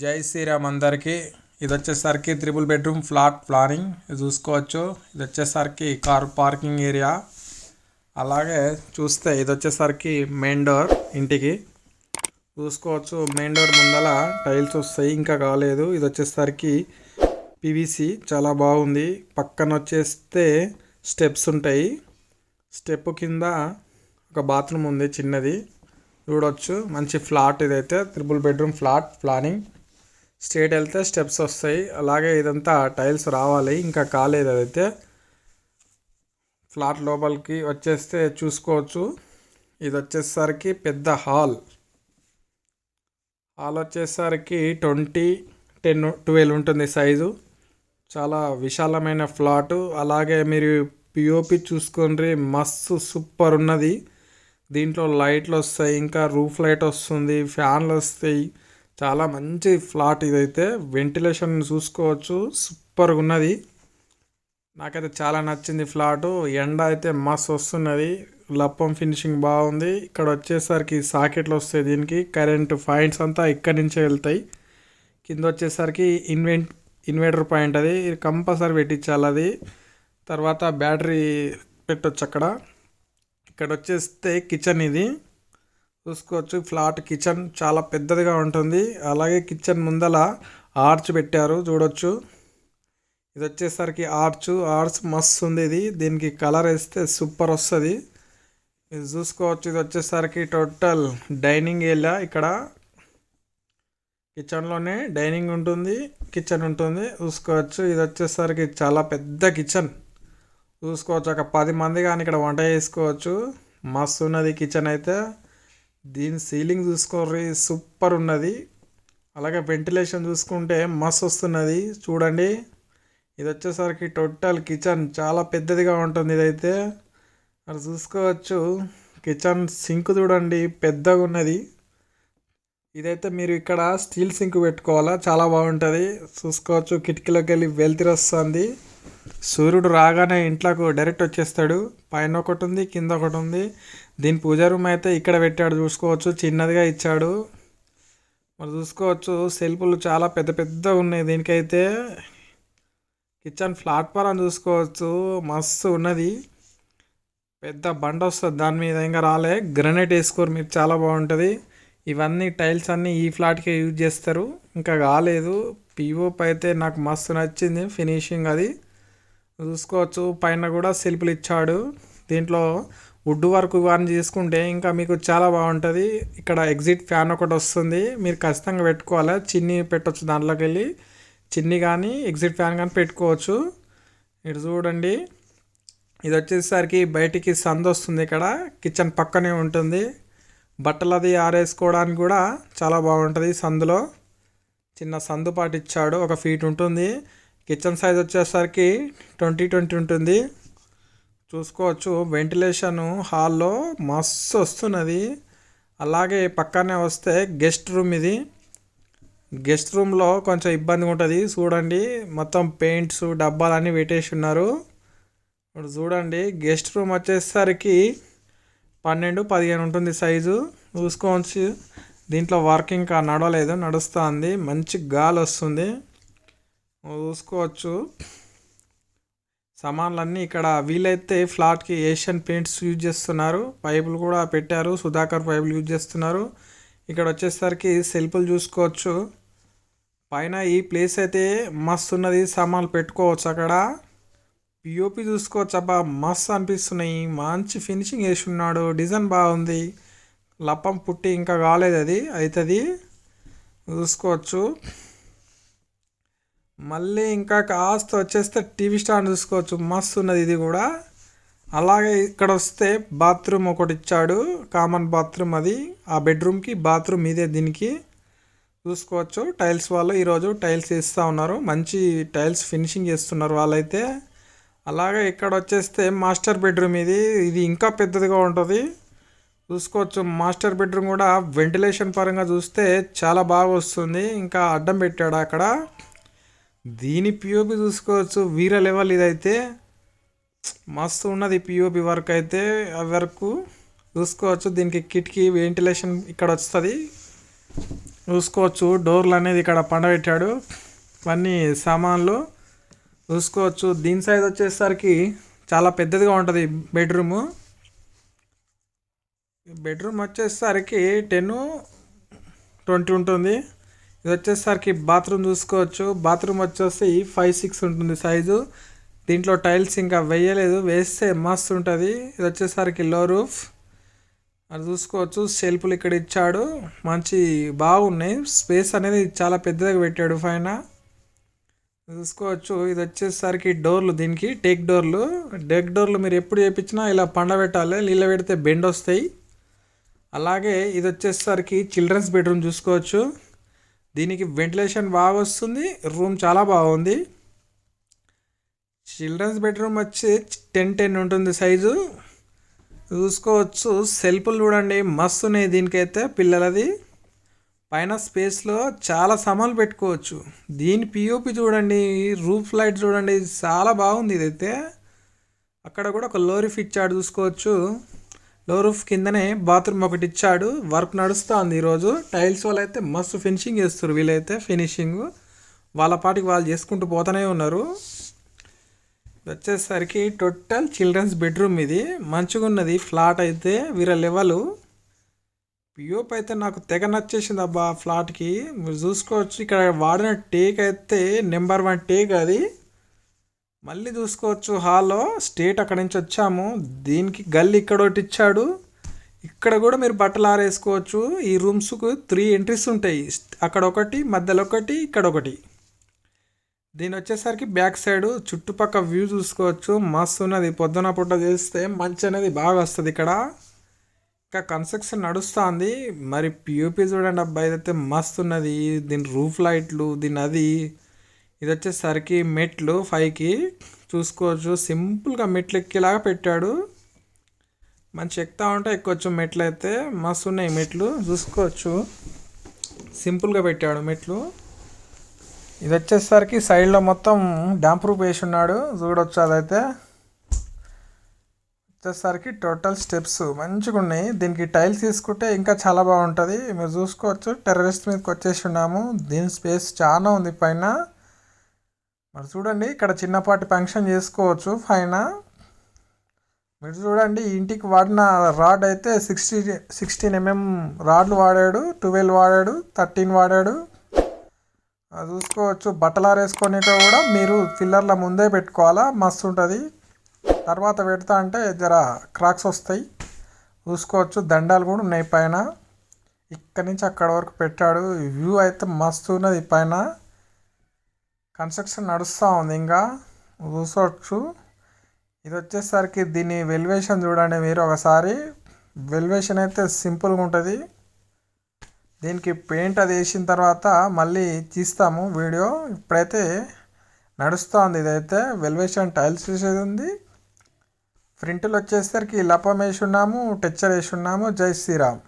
జై శ్రీరామ్ అందరికీ. ఇది వచ్చేసరికి త్రిబుల్ బెడ్రూమ్ ఫ్లాట్ ప్లానింగ్. ఇది చూసుకోవచ్చు. ఇది వచ్చేసరికి కార్ పార్కింగ్ ఏరియా. అలాగే చూస్తే ఇది వచ్చేసరికి మెయిన్ డోర్ ఇంటికి. చూసుకోవచ్చు. మెయిన్ డోర్ ముందల టైల్స్ వస్తాయి ఇంకా కాలేదు. ఇది వచ్చేసరికి పివిసి చాలా బాగుంది. పక్కన వచ్చేస్తే స్టెప్స్ ఉంటాయి. స్టెప్ కింద ఒక బాత్రూమ్ ఉంది చిన్నది. చూడొచ్చు. మంచి ఫ్లాట్ ఇదైతే. Triple bedroom flat planning. Straight వెళ్తే స్టెప్స్ వస్తాయి. అలాగే ఇదంతా టైల్స్ రావాలి. ఇంకా కాలేదు అదైతే. ఫ్లాట్ లోపలికి వచ్చేస్తే చూసుకోవచ్చు. ఇది వచ్చేసరికి పెద్ద హాల్. హాల్ వచ్చేసరికి ట్వంటీ టెన్ ట్వెల్వ్ ఉంటుంది సైజు. చాలా విశాలమైన ఫ్లాట్. అలాగే మీరు పిఓపి చూసుకొని మస్తు సూపర్ ఉన్నది. దీంట్లో లైట్లు వస్తాయి. ఇంకా రూఫ్ లైట్ వస్తుంది. ఫ్యాన్లు వస్తాయి. చాలా మంచి ఫ్లాట్ ఇదైతే. వెంటిలేషన్ చూసుకోవచ్చు. సూపర్గా ఉన్నది. నాకైతే చాలా నచ్చింది ఫ్లాటు. ఎండ అయితే మస్తు వస్తున్నది. లప్పం ఫినిషింగ్ బాగుంది. ఇక్కడ వచ్చేసరికి సాకెట్లు వస్తాయి దీనికి. కరెంట్ పాయింట్స్ అంతా ఇక్కడి నుంచే వెళ్తాయి. కింద వచ్చేసరికి ఇన్వెంట్ ఇన్వర్టర్ పాయింట్ అది. కంపల్సరీ పెట్టించాలి అది. తర్వాత బ్యాటరీ పెట్టొచ్చు అక్కడ. ఇక్కడ వచ్చేస్తే కిచెన్ ఇది. చూసుకోవచ్చు. ఫ్లాట్ కిచెన్ చాలా పెద్దదిగా ఉంటుంది. అలాగే కిచెన్ ముందల ఆర్చ్ పెట్టారు. చూడొచ్చు. ఇది వచ్చేసరికి ఆర్చ్. ఆర్చ్ మస్తు ఉంది ఇది. దీనికి కలర్ వేస్తే సూపర్ వస్తుంది. ఇది చూసుకోవచ్చు. ఇది వచ్చేసరికి టోటల్ డైనింగ్ ఏరియా ఇక్కడ. కిచెన్లోనే డైనింగ్ ఉంటుంది. కిచెన్ ఉంటుంది. చూసుకోవచ్చు. ఇది వచ్చేసరికి చాలా పెద్ద కిచెన్. చూసుకోవచ్చు. ఒక పది మంది కానీ ఇక్కడ వంట చేసుకోవచ్చు. మస్తు ఉన్నది కిచెన్ అయితే. దీని సీలింగ్ చూసుకోర్రి సూపర్ ఉన్నది. అలాగే వెంటిలేషన్ చూసుకుంటే మస్తు వస్తున్నది. చూడండి. ఇది వచ్చేసరికి టోటల్ కిచెన్. చాలా పెద్దదిగా ఉంటుంది ఇదైతే. అది చూసుకోవచ్చు. కిచెన్ సింక్ చూడండి. పెద్దగా ఉన్నది. ఇదైతే మీరు ఇక్కడ స్టీల్ సింక్ పెట్టుకోవాలా? చాలా బాగుంటుంది. చూసుకోవచ్చు. కిటికీలోకి వెళ్ళి వెళ్తిరి వస్తుంది. సూర్యుడు రాగానే ఇంట్లోకి డైరెక్ట్ వచ్చేస్తాడు. పైన ఒకటి ఉంది కింద ఒకటి ఉంది. దీని పూజ రూమ్ అయితే ఇక్కడ పెట్టాడు చూసుకోవచ్చు. చిన్నదిగా ఇచ్చాడు. మరి చూసుకోవచ్చు సెల్ఫ్లు చాలా పెద్ద పెద్ద ఉన్నాయి దీనికైతే. కిచెన్ ప్లాట్ఫారం చూసుకోవచ్చు మస్తు ఉన్నది. పెద్ద బండ వస్తుంది దాని మీద ఇంకా రాలే. గ్రనైట్ వేసుకోరు మీరు చాలా బాగుంటుంది. ఇవన్నీ టైల్స్ అన్నీ ఈ ఫ్లాట్కే యూజ్ చేస్తారు. ఇంకా కాలేదు. పీఓప్ అయితే నాకు మస్తు నచ్చింది ఫినిషింగ్ అది. చూసుకోవచ్చు. పైన కూడా శిల్పులు ఇచ్చాడు. దీంట్లో వుడ్ వర్క్ కానీ చేసుకుంటే ఇంకా మీకు చాలా బాగుంటుంది. ఇక్కడ ఎగ్జిట్ ఫ్యాన్ ఒకటి వస్తుంది. మీరు ఖచ్చితంగా పెట్టుకోవాలి? చిన్ని పెట్టవచ్చు దాంట్లోకి వెళ్ళి చిన్ని కానీ ఎగ్జిట్ ఫ్యాన్ కానీ పెట్టుకోవచ్చు. ఇటు చూడండి. ఇది వచ్చేసరికి బయటికి సందు వస్తుంది ఇక్కడ. కిచెన్ పక్కనే ఉంటుంది. బట్టలు అది ఆరేసుకోవడానికి కూడా చాలా బాగుంటుంది సందులో. చిన్న సందు పాటిచ్చాడు ఒక ఫీట్ ఉంటుంది. కిచెన్ సైజ్ వచ్చేసరికి ట్వంటీ ట్వంటీ ఉంటుంది. చూసుకోవచ్చు. వెంటిలేషన్ హాల్లో మస్తు వస్తున్నది. అలాగే పక్కనే వస్తే గెస్ట్ రూమ్ ఇది. గెస్ట్ రూమ్లో కొంచెం ఇబ్బందిగా ఉంటుంది. చూడండి. మొత్తం పెయింట్స్ డబ్బాలన్నీ పెట్టేసి ఉన్నారు. ఇప్పుడు చూడండి. గెస్ట్ రూమ్ వచ్చేసరికి పన్నెండు పదిహేను ఉంటుంది సైజు. చూసుకోవచ్చు. దీంట్లో వర్కింగ్ ఇంకా నడవలేదు. నడుస్తుంది. మంచి గాలి వస్తుంది. చూసుకోవచ్చు. సామాన్లన్నీ ఇక్కడ వీలైతే ఫ్లాట్కి ఏషియన్ పెయింట్స్ యూజ్ చేస్తున్నారు. పైపులు కూడా పెట్టారు. సుధాకర్ పైపులు యూజ్ చేస్తున్నారు. ఇక్కడ వచ్చేసరికి సెల్ఫ్లు చూసుకోవచ్చు. పైన ఈ ప్లేస్ అయితే మస్తు ఉన్నది. సామాన్లు పెట్టుకోవచ్చు అక్కడ. పిఓపి చూసుకోవచ్చు. అబ్బా మస్తు అనిపిస్తున్నాయి. మంచి ఫినిషింగ్ వేసి ఉన్నాడు డిజైన్ బాగుంది. లప్పం పుట్టి ఇంకా కాలేదు అది అవుతుంది చూసుకోవచ్చు. మళ్ళీ ఇంకా కాస్త వచ్చేస్తే టీవీ స్టాండ్ చూసుకోవచ్చు. మస్తు ఉన్నది ఇది కూడా. అలాగే ఇక్కడ వస్తే బాత్రూమ్ ఒకటి ఇచ్చాడు. కామన్ బాత్రూమ్ అది. ఆ బెడ్రూమ్కి బాత్రూమ్ ఇదే దీనికి చూసుకోవచ్చు. టైల్స్ వాళ్ళు ఈరోజు టైల్స్ వేస్తూ ఉన్నారు. మంచి టైల్స్ ఫినిషింగ్ చేస్తున్నారు వాళ్ళైతే. అలాగే ఇక్కడ వచ్చేస్తే మాస్టర్ బెడ్రూమ్ ఇది. ఇది ఇంకా పెద్దదిగా ఉంటుంది. చూసుకోవచ్చు. మాస్టర్ బెడ్రూమ్ కూడా వెంటిలేషన్ పరంగా చూస్తే చాలా బాగా వస్తుంది. ఇంకా అడ్డం పెట్టాడు అక్కడ. దీని పిఓపి చూసుకోవచ్చు. వీర లెవెల్ ఇదైతే మస్తు ఉన్నది పిఓపి వర్క్ అయితే. ఆ వర్క్ చూసుకోవచ్చు. దీనికి కిటికీ వెంటిలేషన్ ఇక్కడ వస్తుంది. చూసుకోవచ్చు. డోర్లు అనేది ఇక్కడ పండబెట్టాడు. ఇవన్నీ సామాన్లు చూసుకోవచ్చు. దీని సైజ్ వచ్చేసరికి చాలా పెద్దదిగా ఉంటుంది బెడ్రూము బెడ్రూమ్ వచ్చేసరికి టెన్ ట్వంటీ ఉంటుంది. ఇది వచ్చేసరికి బాత్రూమ్ చూసుకోవచ్చు. బాత్రూమ్ వచ్చేసి ఫైవ్ సిక్స్ ఉంటుంది సైజు. దీంట్లో టైల్స్ ఇంకా వేయలేదు. వేస్తే మస్తు ఉంటుంది. ఇది వచ్చేసరికి లో రూఫ్. అది చూసుకోవచ్చు. సెల్ఫ్లు ఇక్కడ ఇచ్చాడు. మంచి బాగున్నాయి. స్పేస్ అనేది చాలా పెద్దగా పెట్టాడు పైన. చూసుకోవచ్చు. ఇది వచ్చేసరికి డోర్లు దీనికి. టేక్ డోర్లు. టేక్ డోర్లు మీరు ఎప్పుడు చేపించినా ఇలా పండబెట్టాలి నీళ్ళ పెడితే బెండ్ వస్తాయి. అలాగే ఇది వచ్చేసరికి చిల్డ్రన్స్ బెడ్రూమ్ చూసుకోవచ్చు. దీనికి వెంటిలేషన్ బాగా వస్తుంది రూమ్ చాలా బాగుంది. చిల్డ్రన్స్ బెడ్రూమ్ వచ్చి టెన్ టెన్ ఉంటుంది సైజు. చూసుకోవచ్చు సెల్ఫ్లు చూడండి మస్తు ఉన్నాయి దీనికైతే పిల్లలది. పైన స్పేస్లో చాలా సామాన్లు పెట్టుకోవచ్చు. దీని పిఓపి చూడండి రూఫ్ లైట్ చూడండి చాలా బాగుంది ఇదైతే. అక్కడ కూడా ఒక లోరిఫ్ ఇచ్చాడు చూసుకోవచ్చు. లో రూఫ్ కిందనే బాత్రూమ్ ఒకటి ఇచ్చాడు. వర్క్ నడుస్తుంది ఈరోజు. టైల్స్ వాళ్ళు అయితే మస్తు ఫినిషింగ్ చేస్తారు వీళ్ళైతే ఫినిషింగ్ వాళ్ళ పాటికి వాళ్ళు చేసుకుంటూ పోతూనే ఉన్నారు. వచ్చేసరికి టోటల్ చిల్డ్రన్స్ బెడ్రూమ్ ఇది. మంచిగా ఉన్నది ఫ్లాట్ అయితే వీళ్ళ లెవెల్ పిఓప్ అయితే నాకు తెగ నచ్చేసింది అబ్బా ఫ్లాట్కి మీరు చూసుకోవచ్చు. ఇక్కడ వాడిన టేక్ అయితే నెంబర్ వన్ టేక్ అది. మళ్ళీ చూసుకోవచ్చు హాల్లో. స్టేట్ అక్కడి నుంచి వచ్చాము. దీనికి గల్లి ఇక్కడ ఒకటి ఇచ్చాడు. ఇక్కడ కూడా మీరు బట్టలు ఆరేసుకోవచ్చు. ఈ రూమ్స్కు త్రీ ఎంట్రీస్ ఉంటాయి. అక్కడ ఒకటి మధ్యలో ఒకటి ఇక్కడ ఒకటి. దీని వచ్చేసరికి బ్యాక్ సైడ్ చుట్టుపక్కల వ్యూ చూసుకోవచ్చు. మస్తు ఉన్నది. పొద్దున పూట చేస్తే మంచి అనేది బాగా వస్తుంది ఇక్కడ. ఇంకా కన్స్ట్రక్షన్ నడుస్తుంది. మరి పియూపీ చూడండి అబ్బాయి అయితే మస్తు ఉన్నది. దీని రూఫ్ లైట్లు దీని అది ఇది వచ్చేసరికి మెట్లు ఫైవ్కి చూసుకోవచ్చు. సింపుల్గా మెట్లు ఎక్కేలాగా పెట్టాడు. మంచి ఎక్కుతా ఉంటే ఎక్కొచ్చు మెట్లు అయితే మస్తు ఉన్నాయి మెట్లు. చూసుకోవచ్చు. సింపుల్గా పెట్టాడు మెట్లు. ఇది వచ్చేసరికి సైడ్లో మొత్తం డాంప్ రూప్ వేసి ఉన్నాడు చూడొచ్చు అదైతే. వచ్చేసరికి టోటల్ స్టెప్స్ మంచిగా ఉన్నాయి దీనికి టైల్స్ తీసుకుంటే ఇంకా చాలా బాగుంటుంది. మీరు చూసుకోవచ్చు. టెర్రరిస్ట్ మీదకి వచ్చేసి ఉన్నాము. దీని స్పేస్ చాలా ఉంది పైన. మరి చూడండి ఇక్కడ చిన్నపాటి ఫంక్షన్ చేసుకోవచ్చు పైన మీరు చూడండి ఇంటికి వాడిన రాడ్ అయితే సిక్స్టీ సిక్స్టీన్ ఎంఎం రాడ్లు వాడాడు ట్వెల్వ్ వాడాడు థర్టీన్ వాడాడు. చూసుకోవచ్చు బట్టలు ఆరేసుకొని కూడా మీరు ఫిల్లర్ల ముందే పెట్టుకోవాలా మస్తు ఉంటుంది. తర్వాత పెడతా అంటే జర క్రాక్స్ వస్తాయి. చూసుకోవచ్చు దండాలు కూడా ఉన్నాయి పైన. ఇక్కడి నుంచి అక్కడ వరకు పెట్టాడు వ్యూ అయితే మస్తు ఉన్నది పైన. కన్స్ట్రక్షన్ నడుస్తూ ఉంది. ఇంకా చూసుకోవచ్చు ఇది వచ్చేసరికి దీని వెల్వేషన్ చూడండి మీరు ఒకసారి. వెల్వేషన్ అయితే సింపుల్గా ఉంటుంది. దీనికి పెయింట్ అది వేసిన తర్వాత మళ్ళీ తీస్తాము వీడియో. ఇప్పుడైతే నడుస్తుంది ఇదైతే. వెల్వేషన్ టైల్స్ వేసేది ఉంది. ఫ్రంట్లో వచ్చేసరికి లపం వేసి ఉన్నాము టెచ్చర్ వేసి ఉన్నాము జై శ్రీరామ్.